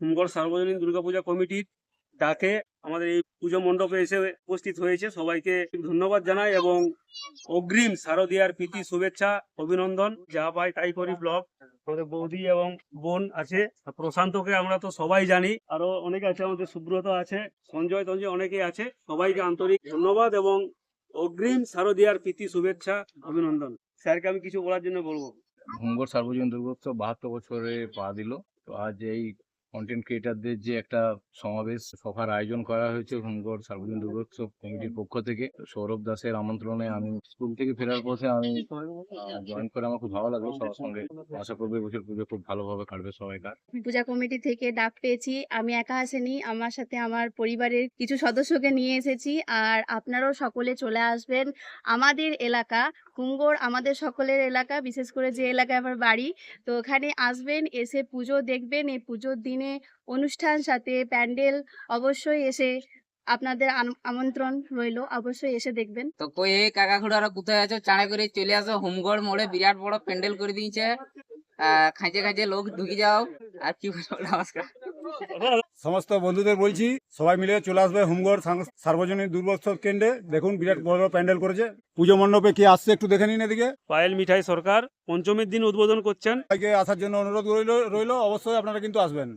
হুমগড় সার্বজনীন দুর্গাপূজা কমিটির ডাকে আমাদের এই পুজো মণ্ডপে এসে উপস্থিত হয়েছে। সবাইকে ধন্যবাদ জানাই এবং অগ্রিম শারদীয়ার প্রীতি, শুভেচ্ছা, অভিনন্দন। যা পাই তাই করি ব্লগ। আমাদের বৌদি এবং বোন আছে, প্রশান্তকে আমরা তো সবাই জানি। আরও অনেকে আছে আমাদের, সুব্রত আছে, সঞ্জয় তঞ্জয় অনেকেই আছে। সবাইকে আন্তরিক ধন্যবাদ এবং অগ্রিম শারদীয়ার প্রীতি, শুভেচ্ছা, অভিনন্দন। স্যারকে আমি কিছু বলার জন্য বলব। ভঙ্গর সার্বজনীন দুর্গোৎসব বাহাত্তর বছরে পা দিল। তো আজ এই কন্টেন্ট ক্রিয়েটারদের যে একটা সমাবেশ সভার আয়োজন করা হয়েছে ভঙ্গর সার্বজনীন দুর্গোৎসব কমিটির পক্ষ থেকে। সৌরভ দাসের আমন্ত্রণে আমি স্কুল থেকে ফেরার পথে আমি জয়েন করে আমার খুব ভালো লাগল। সবার সঙ্গে আশা করব এবছর পুজো খুব ভালোভাবে কাটবে সবাইকার। পূজা কমিটি থেকে ডাক পেয়েছি। আমি একা আসেনি আমার সাথে আমার পরিবারের কিছু সদস্যকে নিয়ে এসেছি। আর আপনারাও সকলে চলে আসবেন আমাদের এলাকা কুঙ্গোর আমাদের সকলের এলাকা বিশেষ করে যে এলাকায় আমার বাড়ি। তো ওখানে আসবেন এসে পুজো দেখবেন। এই পুজোর দিনে অনুষ্ঠান সাথে প্যান্ডেল অবশ্যই এসে আপনাদের আমন্ত্রণ রইল অবশ্যই এসে দেখবেন। তো কই এই কাকা খুড়ারা কোথায় আছো? চাঁড়ে করে চলে আসো। হোমগড় মোড়ে বিরাট বড় প্যান্ডেল করে দিয়েছে। আহ, খাঁচে খাঁচে লোক ঢুকে যাও। আর কি বলব নমস্কার। সমস্ত বন্ধুদের বলছি সবাই মিলে চলে আসবে হোমগড় সার্বজনীন দুর্গোৎসব কেন্দ্রে। দেখুন বিরাট বড় বড় প্যান্ডেল করেছে। পুজো মণ্ডপে কি আসছে একটু দেখে নিন এদিকে। পায়েল মিঠাই সরকার পঞ্চমীর দিন উদ্বোধন করছেন। আসার জন্য অনুরোধ রইল রইল। অবশ্যই আপনারা কিন্তু আসবেন।